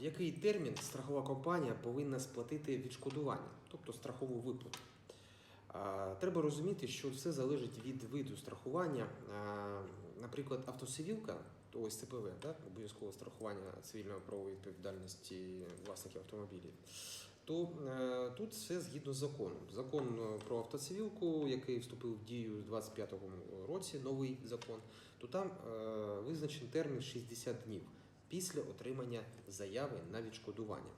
в який термін страхова компанія повинна сплатити відшкодування, тобто страхову виплату? Треба розуміти, що все залежить від виду страхування. Наприклад, автоцивілка, то ось ЦПВ, обов'язкове страхування цивільної правової відповідальності власників автомобілів. То е, тут все згідно з законом. Закон е, про автоцивілку, який вступив в дію у 25-му році, новий закон, то там е, визначений термін 60 днів після отримання заяви на відшкодування.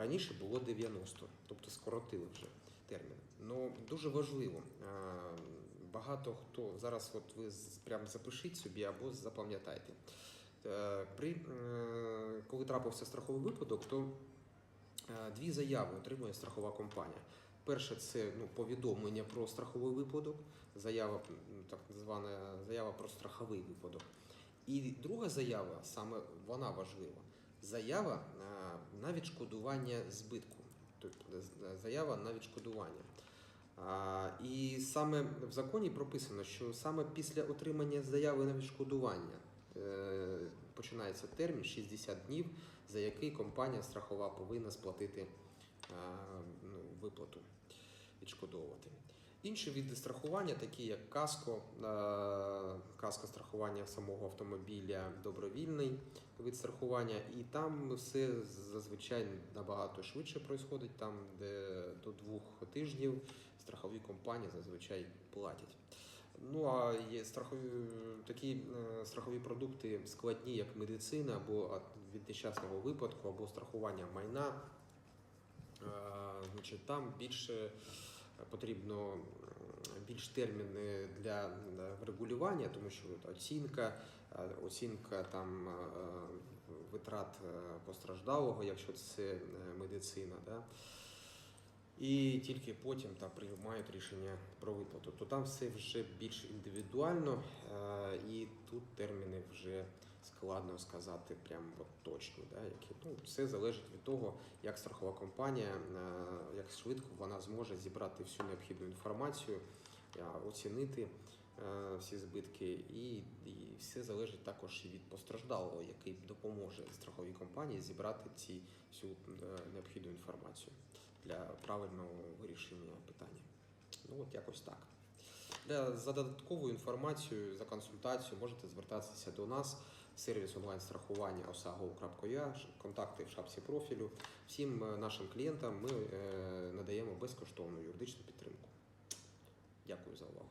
Раніше було 90, тобто скоротили вже термін. Ну дуже важливо. Багато хто зараз, от ви з- прям запишіть собі або запам'ятайте. Е, При е, коли трапився страховий випадок, то е, дві заяви отримує страхова компанія. Перше це ну, повідомлення про страховий випадок, заява, так звана заява про страховий випадок. І друга заява, саме вона важлива, заява е, на відшкодування збитку. Тобто заява на відшкодування. І саме в законі прописано, що саме після отримання заяви на відшкодування е, починається термін 60 днів, за який компанія страхова повинна сплатити е, ну, виплату, відшкодовувати. Інші види страхування, такі як каско, е, каско страхування самого автомобіля, добровільний вид страхування, і там все зазвичай набагато швидше происходить, там де до двох тижнів страхові компанії зазвичай платять. Ну а є страхові такі е, страхові продукти складні, як медицина, або від нещасного випадку, або страхування майна. Е, Значить, там більше потрібно більш терміни для врегулювання, тому що оцінка, е, оцінка там е, витрат е, постраждалого, якщо це медицина. Да? І тільки потім там приймають рішення про виплату. То там все вже більш індивідуально, і тут терміни вже складно сказати прям от точно. Да, які, ну, все залежить від того, як страхова компанія, е, як швидко вона зможе зібрати всю необхідну інформацію, е, оцінити е, всі збитки, і, і все залежить також і від постраждалого, який допоможе страховій компанії зібрати ці всю необхідну інформацію для правильного вирішення питання. Ну от якось так. Для за додатковою інформацією, за консультацією можете звертатися до нас сервіс онлайн-страхування osago.ua, контакти в шапці профілю. Всім е, нашим клієнтам ми е, надаємо безкоштовну юридичну підтримку. Дякую за увагу.